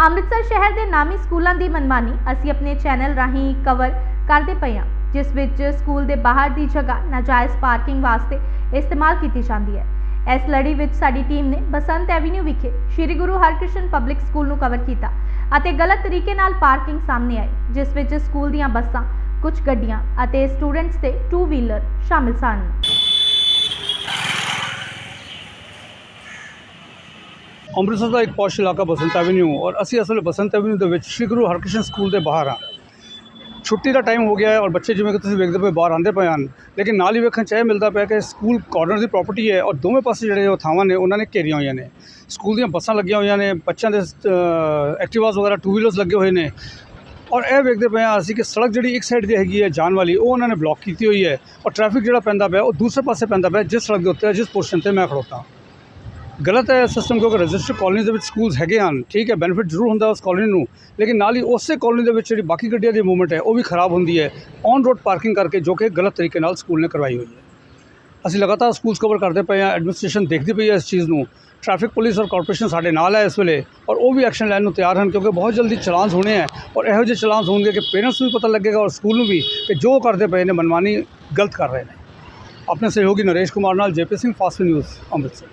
ਅੰਮ੍ਰਿਤਸਰ ਸ਼ਹਿਰ ਦੇ ਨਾਮੀ ਸਕੂਲਾਂ ਦੀ ਮਨਮਾਨੀ ਅਸੀਂ ਆਪਣੇ ਚੈਨਲ ਰਾਹੀਂ ਕਵਰ ਕਰਦੇ ਪਏ ਹਾਂ, ਜਿਸ ਵਿੱਚ ਸਕੂਲ ਦੇ ਬਾਹਰ ਦੀ ਜਗ੍ਹਾ ਨਾਜਾਇਜ਼ ਪਾਰਕਿੰਗ ਵਾਸਤੇ ਇਸਤੇਮਾਲ ਕੀਤੀ ਜਾਂਦੀ ਹੈ। ਇਸ ਲੜੀ ਵਿੱਚ ਸਾਡੀ ਟੀਮ ਨੇ ਬਸੰਤ ਐਵੀਨਿਊ ਵਿਖੇ ਸ੍ਰੀ ਗੁਰੂ ਹਰਕ੍ਰਿਸ਼ਨ ਪਬਲਿਕ ਸਕੂਲ ਨੂੰ ਕਵਰ ਕੀਤਾ ਅਤੇ ਗਲਤ ਤਰੀਕੇ ਨਾਲ ਪਾਰਕਿੰਗ ਸਾਹਮਣੇ ਆਈ, ਜਿਸ ਵਿੱਚ ਸਕੂਲ ਦੀਆਂ ਬੱਸਾਂ, ਕੁਝ ਗੱਡੀਆਂ ਅਤੇ ਸਟੂਡੈਂਟਸ ਦੇ ਟੂ ਵੀਲਰ ਸ਼ਾਮਿਲ ਸਨ। ਅੰਮ੍ਰਿਤਸਰ ਦਾ ਇੱਕ ਪੌਸ਼ ਇਲਾਕਾ ਬਸੰਤ ਐਵਨਿਊ ਔਰ ਅਸੀਂ ਅਸਲ ਬਸੰਤ ਐਵਨਿਊ ਦੇ ਵਿੱਚ ਸ਼੍ਰੀ ਗੁਰੂ ਹਰਕ੍ਰਿਸ਼ਨ ਸਕੂਲ ਦੇ ਬਾਹਰ ਹਾਂ। ਛੁੱਟੀ ਦਾ ਟਾਈਮ ਹੋ ਗਿਆ ਹੈ ਔਰ ਬੱਚੇ ਜਿਵੇਂ ਕਿ ਤੁਸੀਂ ਵੇਖਦੇ ਪਏ ਬਾਹਰ ਆਉਂਦੇ ਪਏ ਹਨ, ਲੇਕਿਨ ਨਾਲ ਹੀ ਵੇਖਣ ਚ ਇਹ ਮਿਲਦਾ ਪਿਆ ਕਿ ਸਕੂਲ ਕਾਰਨਰ ਦੀ ਪ੍ਰਾਪਰਟੀ ਹੈ ਔਰ ਦੋਵੇਂ ਪਾਸੇ ਜਿਹੜੇ ਉਹ ਥਾਵਾਂ ਨੇ, ਉਹਨਾਂ ਨੇ ਘੇਰੀਆਂ ਹੋਈਆਂ ਨੇ। ਸਕੂਲ ਦੀਆਂ ਬੱਸਾਂ ਲੱਗੀਆਂ ਹੋਈਆਂ ਨੇ, ਬੱਚਿਆਂ ਦੇ ਐਕਟਿਵਾਸ ਵਗੈਰਾ ਟੂ ਵੀਲਰਸ ਲੱਗੇ ਹੋਏ ਨੇ। ਔਰ ਇਹ ਵੇਖਦੇ ਪਏ ਹਾਂ ਅਸੀਂ ਕਿ ਸੜਕ ਜਿਹੜੀ ਇੱਕ ਸਾਈਡ ਦੀ ਹੈਗੀ ਹੈ ਜਾਣ ਵਾਲੀ, ਉਹ ਉਹਨਾਂ ਨੇ ਬਲੌਕ ਕੀਤੀ ਹੋਈ ਹੈ। ਔਰ ਟ੍ਰੈਫਿਕ ਜਿਹੜਾ ਪੈਂਦਾ ਪਿਆ, ਉਹ ਦੂਸਰੇ ਪਾਸੇ ਪੈਂਦਾ ਪਿਆ, ਜਿਸ ਸੜਕ ਦੇ ਉੱਤੇ ਜਿਸ ਪੋਰਸ਼ਨ ਤੇ ਮੈਂ ਖੜੋਤਾ। ਗਲਤ ਹੈ ਸਿਸਟਮ ਕਿਉਂਕਿ ਰਜਿਸਟਰ ਕਾਲੋਨੀ ਦੇ ਵਿੱਚ ਸਕੂਲਸ ਹੈਗੇ ਹਨ, ਠੀਕ ਹੈ ਬੈਨੀਫਿਟ ਜ਼ਰੂਰ ਹੁੰਦਾ ਉਸ ਕਾਲੋਨੀ ਨੂੰ, ਲੇਕਿਨ ਨਾਲ ਹੀ ਉਸੇ ਕਾਲੋਨੀ ਦੇ ਵਿੱਚ ਜਿਹੜੀ ਬਾਕੀ ਗੱਡੀਆਂ ਦੀ ਮੂਵਮੈਂਟ ਹੈ, ਉਹ ਵੀ ਖਰਾਬ ਹੁੰਦੀ ਹੈ ਔਨ ਰੋਡ ਪਾਰਕਿੰਗ ਕਰਕੇ ਜੋ ਕਿ ਗਲਤ ਤਰੀਕੇ ਨਾਲ ਸਕੂਲ ਨੇ ਕਰਵਾਈ ਹੋਈ ਹੈ। ਅਸੀਂ ਲਗਾਤਾਰ ਸਕੂਲਸ ਕਵਰ ਕਰਦੇ ਪਏ ਹਾਂ ਐਡਮਿਨਿਸਟ੍ਰੇਸ਼ਨ ਦੇਖਦੀ ਪਈ ਹੈ ਇਸ ਚੀਜ਼ ਨੂੰ ਟ੍ਰੈਫਿਕ ਪੁਲਿਸ ਔਰ ਕਾਰਪੋਰੇਸ਼ਨ ਸਾਡੇ ਨਾਲ ਹੈ ਇਸ ਵੇਲੇ, ਔਰ ਉਹ ਵੀ ਐਕਸ਼ਨ ਲੈਣ ਨੂੰ ਤਿਆਰ ਹਨ ਕਿਉਂਕਿ ਬਹੁਤ ਜਲਦੀ ਚਲਾਨਸ ਹੋਣੇ ਹੈ, ਔਰ ਇਹੋ ਜਿਹੇ ਚਲਾਨਸ ਹੋਣਗੇ ਕਿ ਪੇਰੈਂਟਸ ਨੂੰ ਵੀ ਪਤਾ ਲੱਗੇਗਾ ਔਰ ਸਕੂਲ ਨੂੰ ਵੀ ਕਿ ਜੋ ਕਰਦੇ ਪਏ ਨੇ ਮਨਮਾਨੀ ਗਲਤ ਕਰ ਰਹੇ ਨੇ। ਆਪਣੇ ਸਹਿਯੋਗੀ ਨਰੇਸ਼ ਕੁਮਾਰ ਨਾਲ JP Singh fast news Amritsar.